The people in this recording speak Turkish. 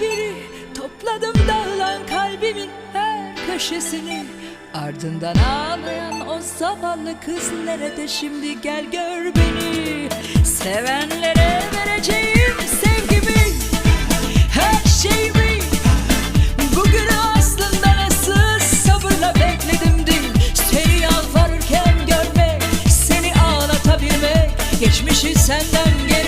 biri Topladım dağılan kalbimin her köşesini. Ardından ağlayan o zavallı kız nerede şimdi? Gel gör beni. Sevenlere vereceğim sevgimi Her şeyimi. Bugün aslında nasıl sabırla bekledim dün Seni yalvarırken görmek Seni ağlatabilmek Geçmişi senden geri